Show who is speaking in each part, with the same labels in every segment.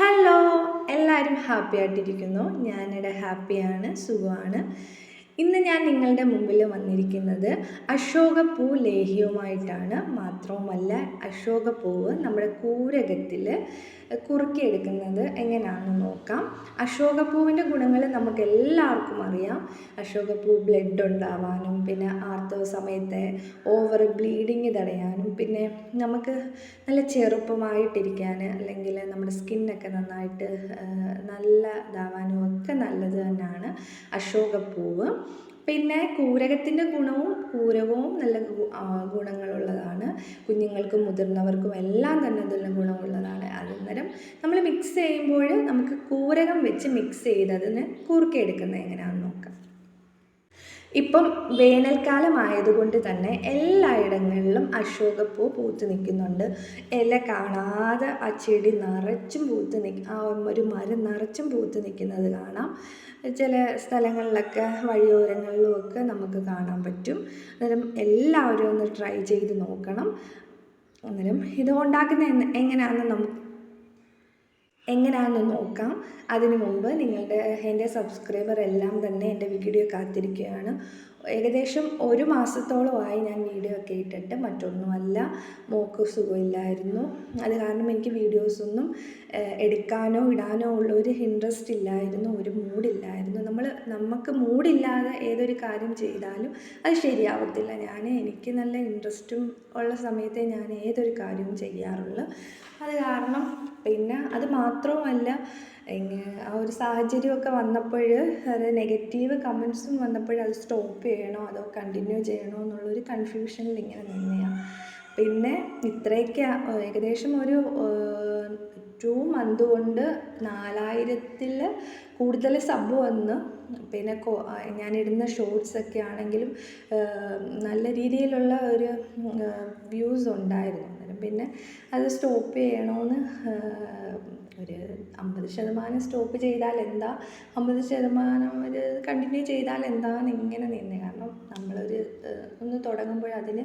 Speaker 1: Hello എല്ലാവരും happy ആയിട്ടിരിക്കുന്നു. ഞാനിവിടെ ഹാപ്പിയാണ് സുഖമാണ്. ഇന്ന് ഞാൻ നിങ്ങളുടെ മുമ്പിൽ വന്നിരിക്കുന്നത് അശോകപ്പൂ ലേഹ്യവുമായിട്ടാണ്. മാത്രവുമല്ല അശോകപ്പൂവ് നമ്മുടെ കൂരകത്തിൽ കുറുക്കിയെടുക്കുന്നത് എങ്ങനെയാണെന്ന് നോക്കാം. അശോകപ്പൂവിന്റെ ഗുണങ്ങൾ നമുക്ക് എല്ലാവർക്കും അറിയാം. അശോകപ്പൂ ബ്ലഡ് ഉണ്ടാവാനും പിന്നെ ആർത്തവ സമയത്തെ ഓവർ ബ്ലീഡിങ് തടയാനും പിന്നെ നമുക്ക് നല്ല ചെറുപ്പമായിട്ടിരിക്കാൻ അല്ലെങ്കിൽ നമ്മുടെ സ്കിന്നൊക്കെ നന്നായിട്ട് നല്ല ഇതാവാനും ഒക്കെ നല്ലത് തന്നെയാണ് അശോകപ്പൂവ്. പിന്നെ കൂരകത്തിന്റെ ഗുണവും കൂരകവും നല്ല ഗുണങ്ങളുള്ളതാണ്. കുഞ്ഞുങ്ങൾക്കും മുതിർന്നവർക്കും എല്ലാം തന്നെ നല്ല ഗുണമുള്ളതാണ്. അന്നേരം നമ്മൾ മിക്സ് ചെയ്യുമ്പോൾ നമുക്ക് കൂരകം വെച്ച് മിക്സ് ചെയ്ത് അതിന് കുറുക്കിയെടുക്കുന്നത് എങ്ങനെയാണെന്ന് നോക്കാം. ഇപ്പം വേനൽക്കാലം ആയതുകൊണ്ട് തന്നെ എല്ലായിടങ്ങളിലും അശോകപ്പൂ പൂത്ത് നിൽക്കുന്നുണ്ട്. ഇല കാണാതെ ആ ചെടി നിറച്ചും പൂത്ത് നിൽക്കും ആ ഒരു മരം നിറച്ചും പൂത്ത് നിൽക്കുന്നത് കാണാം. ചില സ്ഥലങ്ങളിലൊക്കെ വഴിയോരങ്ങളിലും ഒക്കെ നമുക്ക് കാണാൻ പറ്റും. അന്നേരം എല്ലാവരും ഒന്ന് ട്രൈ ചെയ്ത് നോക്കണം. അന്നേരം ഇത് ഉണ്ടാക്കുന്ന എങ്ങനെയാണെന്ന് നമുക്ക് എങ്ങനെയാണെന്ന് നോക്കാം. അതിനു മുമ്പ് നിങ്ങളുടെ എന്റെ സബ്സ്ക്രൈബർ എല്ലാം തന്നെ എന്റെ വീഡിയോ കാത്തിരിക്കുകയാണ്. ഏകദേശം ഒരു മാസത്തോളമായി ഞാൻ വീഡിയോ ഒക്കെ ഇട്ടിട്ട് മറ്റൊന്നുമല്ല മോക്ക് സുഖമില്ലായിരുന്നു. അത് കാരണം എനിക്ക് വീഡിയോസൊന്നും എടുക്കാനോ ഇടാനോ ഉള്ള ഒരു ഇൻട്രസ്റ്റ് ഇല്ലായിരുന്നു ഒരു മൂഡില്ലായിരുന്നു നമ്മൾ നമുക്ക് മൂഡില്ലാതെ ഏതൊരു കാര്യം ചെയ്താലും അത് ശരിയാവത്തില്ല. ഞാൻ എനിക്ക് നല്ല ഇൻട്രസ്റ്റും ഉള്ള സമയത്തെ ഞാൻ ഏതൊരു കാര്യവും ചെയ്യാറുള്ളൂ. അത് കാരണം പിന്നെ അത് മാത്രവുമല്ല ആ ഒരു സാഹചര്യമൊക്കെ വന്നപ്പോൾ അത് നെഗറ്റീവ് കമൻസും വന്നപ്പോൾ അത് സ്റ്റോപ്പ് ചെയ്യണോ? അതോ കണ്ടിന്യൂ ചെയ്യണോ എന്നുള്ളൊരു കൺഫ്യൂഷനിൽ ഇങ്ങനെ നിന്നെയാണ് പിന്നെ ഇത്രയൊക്കെ ഏകദേശം ഒരു ടു മന്ത് കൊണ്ട് നാലായിരത്തിൽ കൂടുതൽ സബ് വന്ന്. പിന്നെ കോ ഞാനിടുന്ന ഷോർട്സൊക്കെ ആണെങ്കിലും നല്ല രീതിയിലുള്ള ഒരു വ്യൂസ് ഉണ്ടായിരുന്നു. പിന്നെ അത് സ്റ്റോപ്പ് ചെയ്യണമെന്ന് ഒരു അമ്പത് ശതമാനം സ്റ്റോപ്പ് ചെയ്താൽ എന്താ? അമ്പത് ശതമാനം ഒരു കണ്ടിന്യൂ ചെയ്താൽ എന്താന്ന് ഇങ്ങനെ നിന്നെ. കാരണം നമ്മളൊരു ഒന്ന് തുടങ്ങുമ്പോൾ അതിന്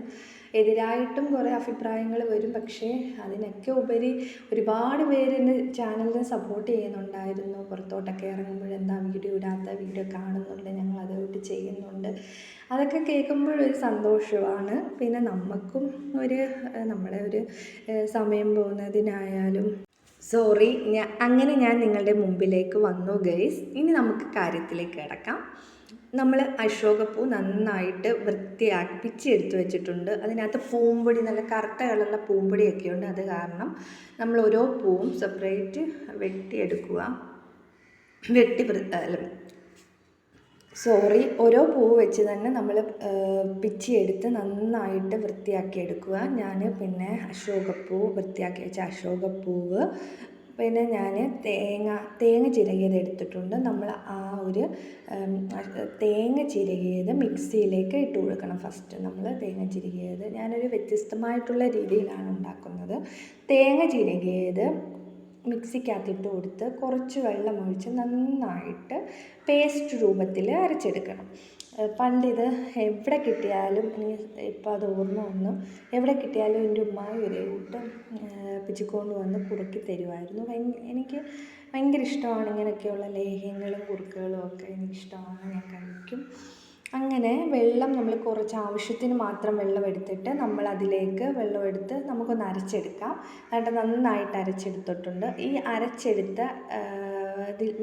Speaker 1: എതിരായിട്ടും കുറേ അഭിപ്രായങ്ങൾ വരും. പക്ഷേ അതിനൊക്കെ ഉപരി ഒരുപാട് പേര് എന്റെ ചാനലിനെ സപ്പോർട്ട് ചെയ്യുന്നുണ്ടായിരുന്നു. പുറത്തോട്ടൊക്കെ ഇറങ്ങുമ്പോൾ എന്താ വീഡിയോ ഇടാത്ത വീഡിയോ കാണുന്നുണ്ട് ഞങ്ങൾ അതുകൊണ്ട് ചെയ്യുന്നുണ്ട്. അതൊക്കെ കേൾക്കുമ്പോഴൊരു സന്തോഷമാണ്. പിന്നെ നമുക്കും ഒരു നമ്മുടെ ഒരു സമയം പോകുന്നതിനായാലും സോറി ഞാൻ അങ്ങനെ ഞാൻ നിങ്ങളുടെ മുമ്പിലേക്ക് വന്നു ഗൈസ് ഇനി നമുക്ക് കാര്യത്തിലേക്ക് കിടക്കാം. നമ്മൾ അശോകപ്പൂ നന്നായിട്ട് വൃത്തിയാക്കി പിച്ചെടുത്ത് വെച്ചിട്ടുണ്ട്. അതിനകത്ത് പൂമ്പൊടി നല്ല കറുത്ത കളറുള്ള പൂമ്പൊടിയൊക്കെ ഉണ്ട്. അത് കാരണം നമ്മൾ ഓരോ പൂവും സെപ്പറേറ്റ് വെട്ടിയെടുക്കുക. വെട്ടി സോറി ഓരോ പൂ വെച്ച് തന്നെ നമ്മൾ പിച്ചി പിച്ചിയെടുത്ത് നന്നായിട്ട് വൃത്തിയാക്കി എടുക്കുക. ഞാൻ പിന്നെ അശോകപ്പൂ വൃത്തിയാക്കി വെച്ച അശോകപ്പൂവ്. പിന്നെ ഞാൻ തേങ്ങ തേങ്ങ ചിരകിയത് എടുത്തിട്ടുണ്ട്. നമ്മൾ ആ ഒരു തേങ്ങ ചിരകിയത് മിക്സിയിലേക്ക് ഇട്ട് കൊടുക്കണം ഫസ്റ്റ് നമ്മൾ തേങ്ങ ചിരകിയത് ഞാനൊരു വ്യത്യസ്തമായിട്ടുള്ള രീതിയിലാണ് ഉണ്ടാക്കുന്നത്. തേങ്ങ ചിരകിയത് മിക്സിക്കകത്തിട്ട് കൊടുത്ത് കുറച്ച് വെള്ളം ഒഴിച്ച് നന്നായിട്ട് പേസ്റ്റ് രൂപത്തിൽ അരച്ചെടുക്കണം. പണ്ട് ഇത് എവിടെ കിട്ടിയാലും ഇപ്പം അത് ഓർമ്മ വന്നു. എവിടെ കിട്ടിയാലും എന്റെ ഉമ്മായി ഒരു കൂട്ട് പിച്ചിക്കൊണ്ട് വന്ന് കുറുക്കി തരുമായിരുന്നു. എനിക്ക് ഭയങ്കര ഇഷ്ടമാണ് ഇങ്ങനെയൊക്കെയുള്ള ലേഹ്യങ്ങളും കുറുക്കുകളും ഒക്കെ എനിക്കിഷ്ടമാണ്. ഞാൻ കഴിക്കും. അങ്ങനെ വെള്ളം നമ്മൾ കുറച്ച് ആവശ്യത്തിന് മാത്രം വെള്ളം എടുത്തിട്ട് നമ്മൾ അതിലേക്ക് വെള്ളം എടുത്ത് നമുക്കൊന്ന് അരച്ചെടുക്കാം. എന്നിട്ട് നന്നായിട്ട് അരച്ചെടുത്തിട്ടുണ്ട്. ഈ അരച്ചെടുത്ത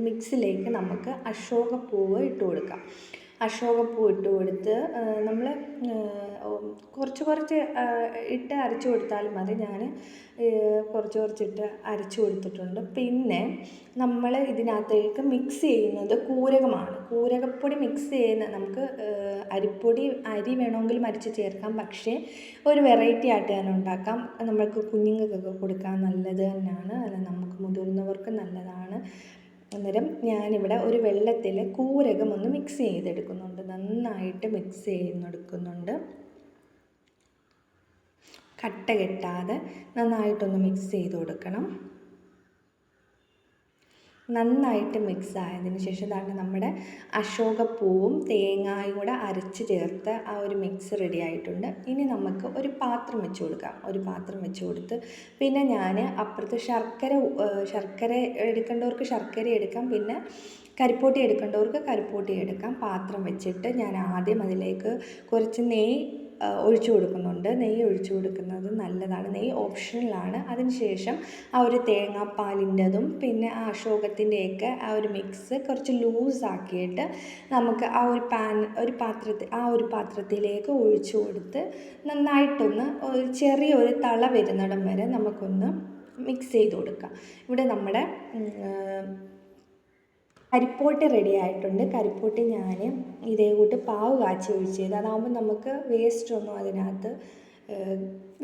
Speaker 1: മിക്സിലേക്ക് നമുക്ക് അശോകപ്പൂവ് ഇട്ട് കൊടുക്കാം. അശോകപ്പൂ ഇട്ട് കൊടുത്ത് നമ്മൾ കുറച്ച് കുറച്ച് ഇട്ട് അരച്ചു കൊടുത്താൽ മതി. ഞാൻ കുറച്ച് കുറച്ചിട്ട് അരച്ചു കൊടുത്തിട്ടുണ്ട്. പിന്നെ നമ്മൾ ഇതിനകത്തേക്ക് മിക്സ് ചെയ്യുന്നത് കൂരകമാണ്. കൂരകപ്പൊടി മിക്സ് ചെയ്യുന്ന നമുക്ക് അരിപ്പൊടി അരി വേണമെങ്കിൽ മരിച്ച് ചേർക്കാം. പക്ഷേ ഒരു വെറൈറ്റി ആയിട്ട് ഞാൻ ഉണ്ടാക്കാം. നമ്മൾക്ക് കുഞ്ഞുങ്ങൾക്കൊക്കെ കൊടുക്കാൻ നല്ലത് തന്നെയാണ്. അല്ല നമുക്ക് മുതിർന്നവർക്ക് നല്ലതാണ്. അന്നേരം ഞാനിവിടെ ഒരു വെള്ളത്തിൽ കൂരകം ഒന്ന് മിക്സ് ചെയ്തെടുക്കുന്നുണ്ട്. നന്നായിട്ട് മിക്സ് ചെയ്യുന്നെടുക്കുന്നുണ്ട്. കട്ട കെട്ടാതെ നന്നായിട്ടൊന്ന് മിക്സ് ചെയ്ത് കൊടുക്കണം. നന്നായിട്ട് മിക്സ് ആയതിന് ശേഷം ഇതാണ് നമ്മുടെ അശോകപ്പൂവും തേങ്ങായും കൂടെ അരച്ച് ചേർത്ത് ആ ഒരു മിക്സ് റെഡി ആയിട്ടുണ്ട്. ഇനി നമുക്ക് ഒരു പാത്രം വെച്ച് കൊടുക്കാം. ഒരു പാത്രം വെച്ച് കൊടുത്ത് പിന്നെ ഞാൻ അപ്പുറത്ത് ശർക്കര ശർക്കര എടുക്കേണ്ടവർക്ക് ശർക്കര എടുക്കാം. പിന്നെ കരിപ്പോട്ടി എടുക്കേണ്ടവർക്ക് കരിപ്പോട്ടി എടുക്കാം. പാത്രം വെച്ചിട്ട് ഞാൻ ആദ്യം അതിലേക്ക് കുറച്ച് നെയ്യ് ഒഴിച്ചു കൊടുക്കുന്നുണ്ട്. നെയ്യ് ഒഴിച്ചു കൊടുക്കുന്നത് നല്ലതാണ്. നെയ്യ് ഓപ്ഷണലാണ് അതിനുശേഷം ആ ഒരു തേങ്ങാപ്പാലിന്റെതും പിന്നെ ആ അശോകത്തിന്റെയൊക്കെ ആ ഒരു മിക്സ് കുറച്ച് ലൂസാക്കിയിട്ട് നമുക്ക് ആ ഒരു പാൻ ഒരു പാത്രത്തിൽ ആ ഒരു പാത്രത്തിലേക്ക് ഒഴിച്ചു കൊടുത്ത് നന്നായിട്ടൊന്ന് ഒരു ചെറിയൊരു തള വരുന്നിടം വരെ നമുക്കൊന്ന് മിക്സ് ചെയ്ത് കൊടുക്കാം. ഇവിടെ നമ്മുടെ കരിപ്പോട്ടി റെഡി ആയിട്ടുണ്ട്. കരിപ്പോട്ടി ഞാൻ ഇതേ കൂട്ട് പാവ് കാച്ചി ഒഴിച്ചത്. അതാകുമ്പോൾ നമുക്ക് വേസ്റ്റ് ഒന്നും അതിനകത്ത്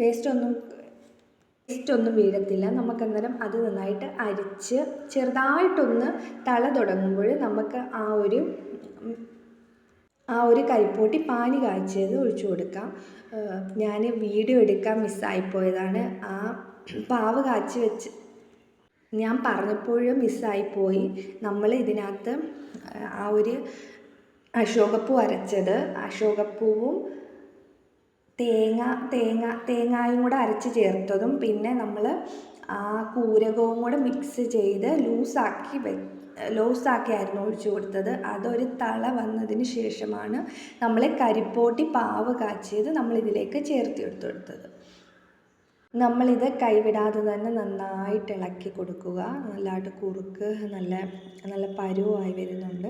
Speaker 1: വേസ്റ്റ് ഒന്നും വേസ്റ്റ് ഒന്നും വീഴത്തില്ല. നമുക്ക് അന്നേരം അത് നന്നായിട്ട് അരിച്ച് ചെറുതായിട്ടൊന്ന് തള തുടങ്ങുമ്പോൾ നമുക്ക് ആ ഒരു ആ ഒരു കരിപ്പോട്ടി പാനി കാച്ചിയത് ഒഴിച്ചു കൊടുക്കാം. ഞാൻ വീഡിയോ എടുക്കാൻ മിസ്സായിപ്പോയതാണ് ആ പാവ് കാച്ചി വെച്ച് ഞാൻ പറഞ്ഞപ്പോഴും മിസ്സായിപ്പോയി നമ്മൾ ഇതിനകത്ത് ആ ഒരു അശോകപ്പൂ അരച്ചത്. അശോകപ്പൂവും തേങ്ങ തേങ്ങ തേങ്ങായും കൂടെ അരച്ച് ചേർത്തതും പിന്നെ നമ്മൾ ആ കൂരകവും കൂടെ മിക്സ് ചെയ്ത് ലൂസാക്കി വെ ലൂസാക്കിയായിരുന്നു ഒഴിച്ചു കൊടുത്തത്. അതൊരു തള വന്നതിന് ശേഷമാണ് നമ്മൾ കരിപ്പോട്ടി പാവ് കാച്ചിയത് നമ്മളിതിലേക്ക് ചേർത്ത് എടുത്തു കൊടുത്തത്. നമ്മളിത് കൈവിടാതെ തന്നെ നന്നായിട്ട് ഇളക്കി കൊടുക്കുക. നല്ലതായിട്ട് കുറുക്ക് നല്ല നല്ല പരുവമായി വരുന്നുണ്ട്.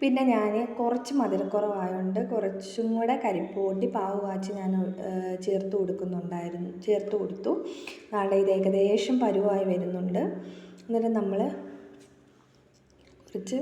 Speaker 1: പിന്നെ ഞാൻ കുറച്ച് മധുരക്കുറവായതുകൊണ്ട് കുറച്ചും കൂടെ കരിപ്പൂട്ടി പാവ് കാച്ചി ഞാൻ ചേർത്ത് കൊടുക്കുന്നുണ്ടായിരുന്നു ചേർത്ത് കൊടുത്തു. നാളെ ഇത് ഏകദേശം പരുവായി വരുന്നുണ്ട്. എന്നിട്ട് നമ്മൾ കുറച്ച്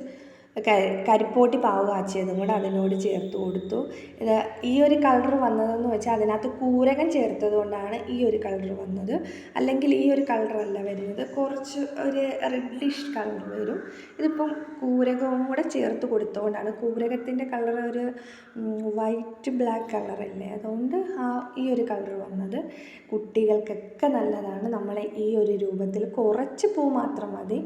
Speaker 1: കരിപ്പോട്ടി പാവ് കാച്ചിയതും കൂടെ അതിനോട് ചേർത്ത് കൊടുത്തു. ഇത് ഈ ഒരു കളർ വന്നതെന്ന് വെച്ചാൽ അതിനകത്ത് കൂരകൻ ചേർത്തത് കൊണ്ടാണ് ഈ ഒരു കളർ വന്നത്. അല്ലെങ്കിൽ ഈ ഒരു കളറല്ല വരുന്നത്. കുറച്ച് ഒരു റെഡിഷ് കളർ വരും. ഇതിപ്പം കൂരകവും കൂടെ ചേർത്ത് കൊടുത്തുകൊണ്ടാണ് കൂരകത്തിന്റെ കളർ ഒരു വൈറ്റ് ബ്ലാക്ക് കളറല്ലേ അതുകൊണ്ട് ആ ഈ ഒരു കളർ വന്നത്. കുട്ടികൾക്കൊക്കെ നല്ലതാണ്. നമ്മളെ ഈ ഒരു രൂപത്തിൽ കുറച്ച് പൂ മാത്രം മതി.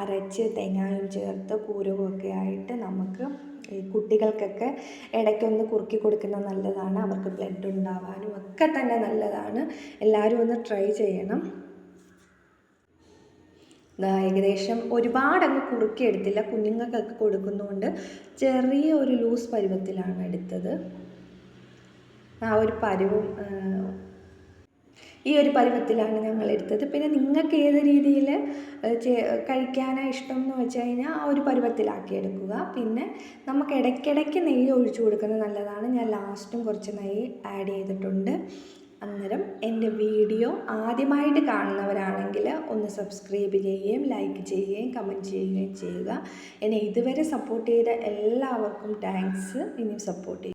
Speaker 1: അരച്ച് തേങ്ങായും ചേർത്ത് കൂരകവും ഒക്കെ ആയിട്ട് നമുക്ക് ഈ കുട്ടികൾക്കൊക്കെ ഇടയ്ക്കൊന്ന് കുറുക്കി കൊടുക്കുന്നത് നല്ലതാണ്. അവർക്ക് ബ്ലഡ് ഉണ്ടാവാനും ഒക്കെ തന്നെ നല്ലതാണ്. എല്ലാവരും ഒന്ന് ട്രൈ ചെയ്യണം. ഏകദേശം ഒരുപാടങ്ങ് കുറുക്കി എടുത്തില്ല. കുഞ്ഞുങ്ങൾക്കൊക്കെ കൊടുക്കുന്നതുകൊണ്ട് ചെറിയ ഒരു ലൂസ് പരുവത്തിലാണ് എടുത്തത്. ആ ഒരു പരുവും ഈ ഒരു പരുവത്തിലാണ് ഞങ്ങൾ എടുത്തത്. പിന്നെ നിങ്ങൾക്ക് ഏത് രീതിയിൽ കഴിക്കാനാണ് ഇഷ്ടം എന്ന് വെച്ച് കഴിഞ്ഞാൽ ആ ഒരു പരുവത്തിലാക്കി എടുക്കുക. പിന്നെ നമുക്ക് ഇടയ്ക്കിടയ്ക്ക് നെയ്യ് ഒഴിച്ചു കൊടുക്കുന്നത് നല്ലതാണ്. ഞാൻ ലാസ്റ്റും കുറച്ച് നെയ്യ് ആഡ് ചെയ്തിട്ടുണ്ട്. അന്നേരം എന്റെ വീഡിയോ ആദ്യമായിട്ട് കാണുന്നവരാണെങ്കിൽ ഒന്ന് സബ്സ്ക്രൈബ് ചെയ്യുകയും ലൈക്ക് ചെയ്യുകയും കമന്റ് ചെയ്യുകയും ചെയ്യുക. എന്നെ ഇതുവരെ സപ്പോർട്ട് ചെയ്ത എല്ലാവർക്കും താങ്ക്സ് ഇനിയും സപ്പോർട്ട് ചെയ്യും